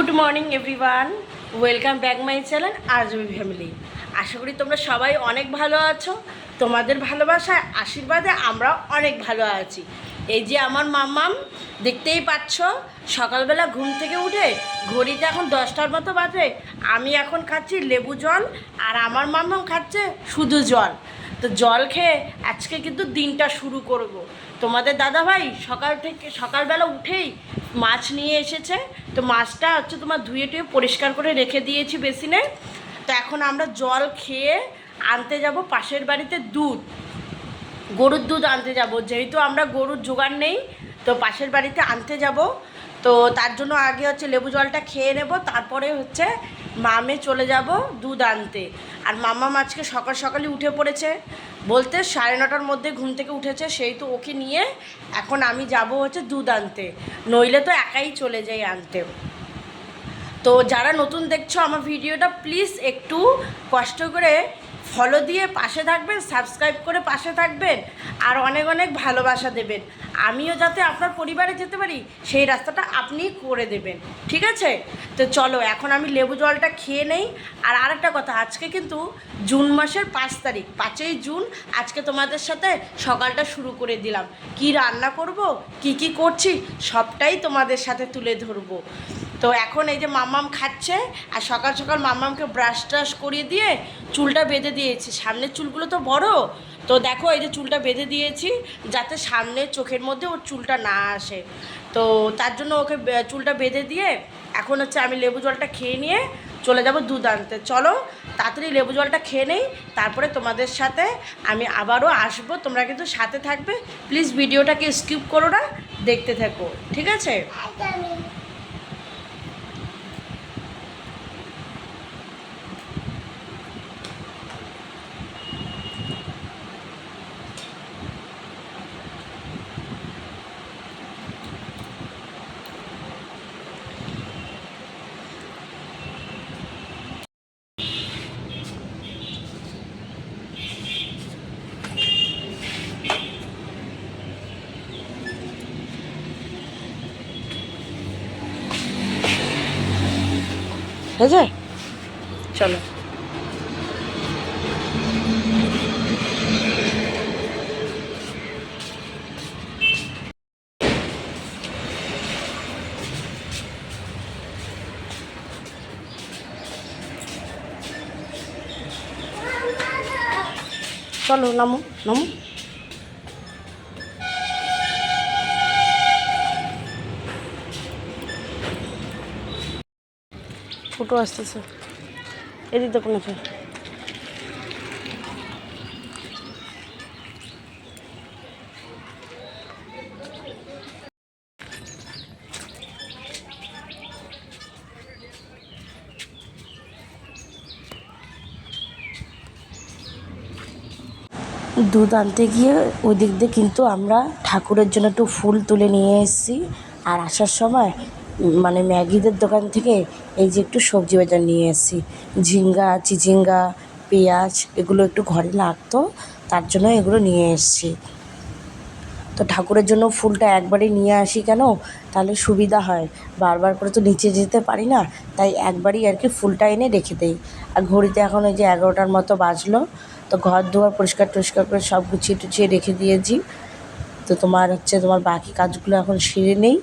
Good morning everyone. Welcome back my channel RJB family. আশা করি তোমরা সবাই অনেক ভালো আছো। তোমাদের ভালোবাসায় আশীর্বাদে আমরা অনেক ভালো আছি। এই যে আমার মাম্মাম, দেখতেই পাচ্ছ, সকালবেলা ঘুম থেকে উঠে ঘড়িতে এখন দশটার মতো বাজে। আমি এখন খাচ্ছি লেবু জল আর আমার মাম্মাম খাচ্ছে শুধু জল। তো জল খেয়ে আজকে কিন্তু দিনটা শুরু করব। তোমাদের দাদা ভাই সকাল থেকে সকালবেলা উঠেই মাছ নিয়ে এসেছে। তো মাছটা হচ্ছে তোমার ধুয়ে টুয়ে পরিষ্কার করে রেখে দিয়েছি বেসিনে। তো এখন আমরা জল খেয়ে আনতে যাব পাশের বাড়িতে দুধ। গরুর দুধ আনতে যাব। যেহেতু আমরা গরুর জোগাড় নেই, তো পাশের বাড়িতে আনতে যাব। তো তার জন্য আগে হচ্ছে লেবু জলটা খেয়ে নেব, তারপরে হচ্ছে মামে চলে যাব দুধ আনতে। আর মামা আজকে সকাল সকালে উঠে পড়েছে, বলতে সাড়ে নটার মধ্যে ঘুম থেকে উঠেছে, সেই তো ওকে নিয়ে এখন আমি যাব হচ্ছে দুধ আনতে। নইলে তো একাই চলে যাই আনতে। তো যারা নতুন দেখছ আমার ভিডিওটা, প্লিজ একটু কষ্ট করে ফলো দিয়ে পাশে থাকবেন সাবস্ক্রাইব করে পাশে থাকবেন, আর অনেক অনেক ভালোবাসা দেবেন। আমিও যাতে আপনার পরিবারে যেতে পারি, সেই রাস্তাটা আপনি করে দেবেন। ঠিক আছে? তো চলো, এখন আমি লেবু জলটা খেয়ে নেই। আর আরেকটা কথা, আজকে কিন্তু জুন মাসের পাঁচ তারিখ, পাঁচই জুন আজকে তোমাদের সাথে সকালটা শুরু করে দিলাম। কি রান্না করব, কি কি করছি, সবটাই তোমাদের সাথে তুলে ধরবো। তো এখন এই যে মাম্মাম খাচ্ছে, আর সকাল সকাল মাম্মামকে ব্রাশ ট্রাশ করিয়ে দিয়ে চুলটা বেঁধে দিয়েছি। সামনের চুলগুলো তো বড়, তো দেখো এই যে চুলটা বেঁধে দিয়েছি, যাতে সামনের চোখের মধ্যে ওর চুলটা না আসে। তো তার জন্য ওকে চুলটা বেঁধে দিয়ে এখন হচ্ছে আমি লেবু জলটা খেয়ে নিয়ে চলে যাব দুধ আনতে। চলো, তাড়াতাড়ি লেবু জলটা খেয়ে নেই, তারপরে তোমাদের সাথে আমি আবারও আসব। তোমরা কিন্তু সাথে থাকবে। প্লিজ ভিডিওটাকে স্কিপ করো না, দেখতে থাকো, ঠিক আছে? হয়েছে? চলো। চলো নামো নামো। ছোটো আসতেছে। এদিক দেখুন আছে দুধ আনতে গিয়ে ওই দিক দিয়ে কিন্তু আমরা ঠাকুরের জন্য একটু ফুল তুলে নিয়ে এসেছি। আর আসার সময় মানে ম্যাগিদের দোকান থেকে এই যে একটু সবজি বাজার নিয়ে এসেছি। ঝিঙ্গা, চিচিঙ্গা, পেঁয়াজ এগুলো একটু ঘরে লাগতো, তার জন্য এগুলো নিয়ে এসেছি। তো ঠাকুরের জন্য ফুলটা একবারে নিয়ে আসি কেন? তাহলে সুবিধা হয়। বারবার করে তো নিচে যেতে পারি না, তাই একবারই আর কি ফুলটা এনে রেখে দেই। আর ঘড়িতে এখন ওই যে এগারোটার মতো বাজলো, তো ঘর দুয়ার পরিষ্কার টরিষ্কার করে সব গুছিয়ে টুছিয়ে রেখে দিয়েছি। তো তোমার হচ্ছে তোমার বাকি কাজগুলো এখন সেরে নেই।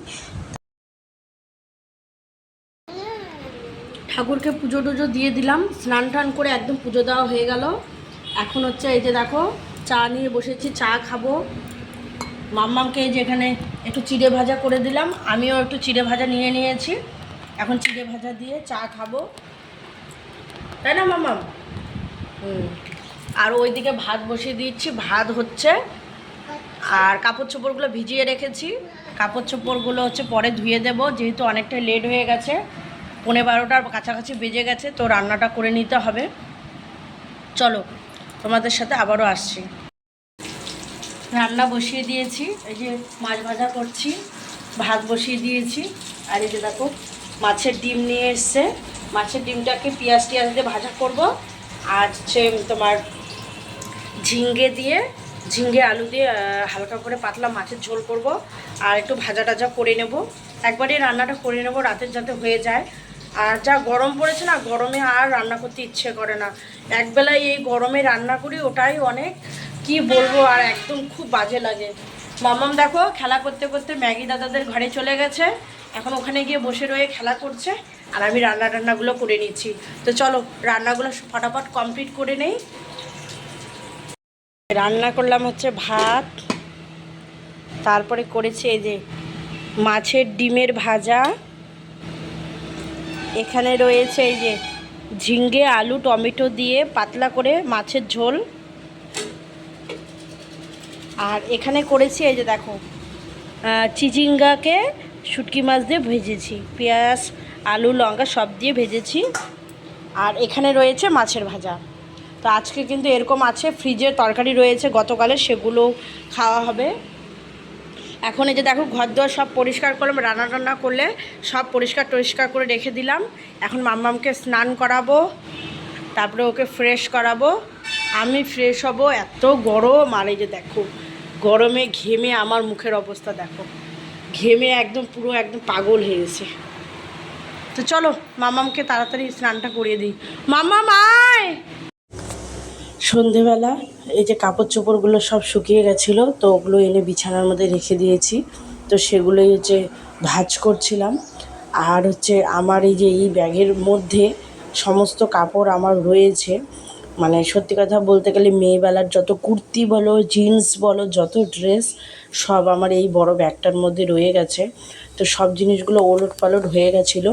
ঠাকুরকে পুজো টুজো দিয়ে দিলাম। স্নান টান করে একদম পুজো দেওয়া হয়ে গেল। এখন হচ্ছে এই যে দেখো, চা নিয়ে বসেছি, চা খাব। মাম্মামকে এই যে এখানে একটু চিড়ে ভাজা করে দিলাম। আমিও একটু চিড়ে ভাজা নিয়ে নিয়েছি। এখন চিড়ে ভাজা দিয়ে চা খাব। তাই না, মাম্মাম? হুম। আর ওইদিকে ভাত বসিয়ে দিচ্ছি। ভাত হচ্ছে আর কাপড় চোপড়গুলো ভিজিয়ে রেখেছি। কাপড় চোপড়গুলো হচ্ছে পরে ধুয়ে দেবো, যেহেতু অনেকটা লেট হয়ে গেছে। পনেরো বারোটার কাছাকাছি বেজে গেছে, তো রান্নাটা করে নিতে হবে। চলো, তোমাদের সাথে আবারও আসছি। রান্না বসিয়ে দিয়েছি, এই যে মাছ ভাজা করছি, ভাত বসিয়ে দিয়েছি, আর এই যে দেখো, মাছের ডিম নিয়ে এসছে। মাছের ডিমটাকে পেঁয়াজ টিয়াজ দিয়ে ভাজা করব। আর হচ্ছে তোমার ঝিঙ্গে দিয়ে, ঝিঙ্গে আলু দিয়ে হালকা করে পাতলা মাছের ঝোল করব। আর একটু ভাজা টাজা করে নেব। একবারে রান্নাটা করে নেব রাতের যাতে হয়ে যায়। আর যা গরম পড়েছে না, গরমে আর রান্না করতে ইচ্ছে করে না। একবেলায় এই গরমে রান্না করি, ওটাই অনেক, কি বলব, আর একদম খুব বাজে লাগে। মামাম দেখো, খেলা করতে করতে ম্যাগি দাদাদের ঘরে চলে গেছে। এখন ওখানে গিয়ে বসে রয়ে খেলা করছে, আর আমি রান্না টান্নাগুলো করে নিচ্ছি। তো চলো, রান্নাগুলো ফটাফট কমপ্লিট করে নেই। রান্না করলাম হচ্ছে ভাত, তারপরে করেছি এই যে মাছের ডিমের ভাজা। এখানে রয়েছে এই যে ঝিঙ্গে, আলু, টমেটো দিয়ে পাতলা করে মাছের ঝোল। আর এখানে করেছি এই যে দেখো চিচিঙ্গাকে শুটকি মাছ দিয়ে ভেজেছি, পেঁয়াজ, আলু, লঙ্কা সব দিয়ে ভেজেছি। আর এখানে রয়েছে মাছের ভাজা। তো আজকে কিন্তু এরকম আছে ফ্রিজের তরকারি রয়েছে, গতকালে সেগুলো খাওয়া হবে। এখন এই যে দেখো ঘর দোয়ার সব পরিষ্কার করলাম, রান্না টান্না করলে সব পরিষ্কার টরিষ্কার করে রেখে দিলাম। এখন মাম্মামকে স্নান করাবো, তারপরে ওকে ফ্রেশ করাবো। আমি ফ্রেশ হব, এত গরম, আর এই যে দেখো, গরমে ঘেমে আমার মুখের অবস্থা দেখো। ঘেমে একদম পুরো একদম পাগল হয়ে গেছে। তো চলো মামামকে তাড়াতাড়ি স্নানটা করিয়ে দিই। মামা মায় সন্ধেবেলা এই যে কাপড় চোপড়গুলো সব শুকিয়ে গেছিল, তো ওগুলো এনে বিছানার মধ্যে রেখে দিয়েছি। তো সেগুলোই হচ্ছে ভাজ করছিলাম। আর হচ্ছে আমার এই যে এই ব্যাগের মধ্যে সমস্ত কাপড় আমার রয়েছে। মানে সত্যি কথা বলতে গেলে মেয়েবেলার যত কুর্তি বলো, জিন্স বলো, যত ড্রেস, সব আমার এই বড় ব্যাগটার মধ্যে রয়ে গেছে। তো সব জিনিসগুলো ওলট পালট হয়ে গেছিল।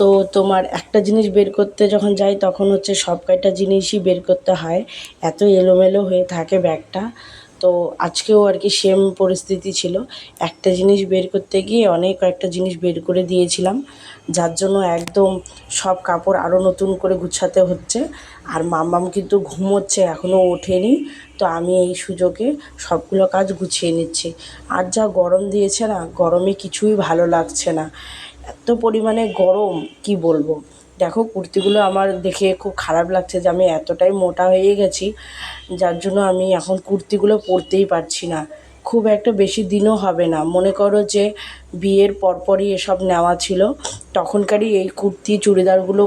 তো তোমার একটা জিনিস বের করতে যখন যাই, তখন হচ্ছে সব কয়টা জিনিসই বের করতে হয়। এত এলোমেলো হয়ে থাকে ব্যাগটা। তো আজকেও আর কি সেম পরিস্থিতি ছিল। একটা জিনিস বের করতে গিয়ে অনেক কয়েকটা জিনিস বের করে দিয়েছিলাম। যার জন্য একদম সব কাপড় আরও নতুন করে গুছাতে হচ্ছে। আর মাম্মাম কিন্তু ঘুমোচ্ছে এখনও ওঠেনি। তো আমি এই সুযোগে সবগুলো কাজ গুছিয়ে নিচ্ছি। আর যা গরম দিয়েছে না, গরমে কিছুই ভালো লাগছে না। এত পরিমাণে গরম, কি বলব? দেখো, কুর্তিগুলো আমার দেখে খুব খারাপ লাগছে যে আমি এতটাই মোটা হয়ে গেছি, যার জন্য আমি এখন কুর্তিগুলো পরতেই পারছি না। খুব একটা বেশি দিনও হবে না। মনে করো যে বিয়ের পরপরই এসব নেওয়া ছিল, তখনকারই এই কুর্তি, চুড়িদারগুলো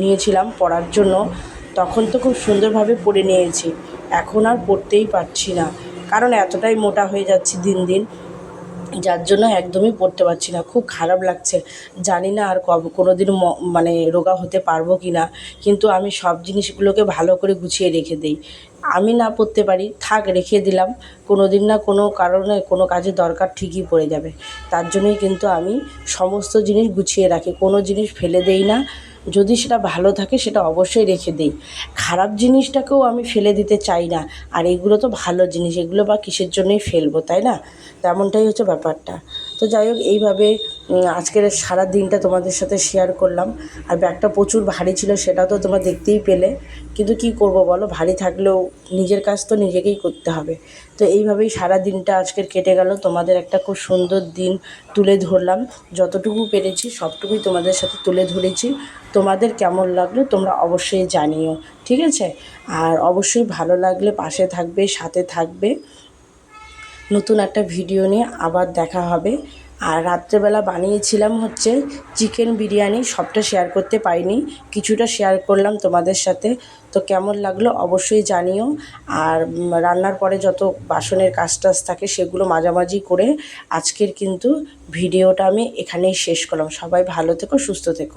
নিয়েছিলাম পরার জন্য, তখন তো খুব সুন্দরভাবে পরে নিয়েছি। এখন আর পরতেই পারছি না, কারণ এতটাই মোটা হয়ে যাচ্ছি দিন দিন। যার জন্য একদমই পড়তে পারছি না। খুব খারাপ লাগছে। জানি না আর কব কোনো দিন মানে রোগা হতে পারব কি না কিন্তু আমি সব জিনিসগুলোকে ভালো করে গুছিয়ে রেখে দিই। আমি না পড়তে পারি, থাক রেখে দিলাম। কোনো দিন না কোনো কারণে কোনো কাজে দরকার ঠিকই পড়ে যাবে। তার জন্যই কিন্তু আমি সমস্ত জিনিস গুছিয়ে রাখি। কোনো জিনিস ফেলে দেই না। যদি সেটা ভালো থাকে সেটা অবশ্যই রেখে দিই। খারাপ জিনিসটাকেও আমি ফেলে দিতে চাই না। আর এগুলো তো ভালো জিনিস, এগুলো বা কিসের জন্যই ফেলব, তাই না? তেমনটাই হচ্ছে ব্যাপারটা। তো যাই হোক, এইভাবে আজকের সারা দিনটা তোমাদের সাথে শেয়ার করলাম। আর ব্যাগটা প্রচুর ভারী ছিল সেটা তো তোমরা দেখতেই পেলে। কিন্তু কি করব বলো, ভারী থাকলেও নিজের কাজ তো নিজেকেই করতে হবে। তো এইভাবেই সারা দিনটা আজকের কেটে গেল। তোমাদের একটা খুব সুন্দর দিন তুলে ধরলাম। যতটুকু পেরেছি সবটুকুই তোমাদের সাথে তুলে ধরেছি। তোমাদের কেমন লাগল তোমরা অবশ্যই জানিও, ঠিক আছে? আর অবশ্যই ভালো লাগলে পাশে থাকবে, সাথে থাকবে। নতুন একটা ভিডিও নিয়ে আবার দেখা হবে। আর রাত্রেবেলা বানিয়েছিলাম হচ্ছে চিকেন বিরিয়ানি, সবটা শেয়ার করতে পারিনি। কিছুটা শেয়ার করলাম তোমাদের সাথে। তো কেমন লাগল অবশ্যই জানিও। আর রান্নার পরে যত বাসনের কাজ টাজ থাকে সেগুলো মাঝামাঝি করে আজকের কিন্তু ভিডিওটা আমি এখানেই শেষ করলাম। সবাই ভালো থেকো, সুস্থ থেকো।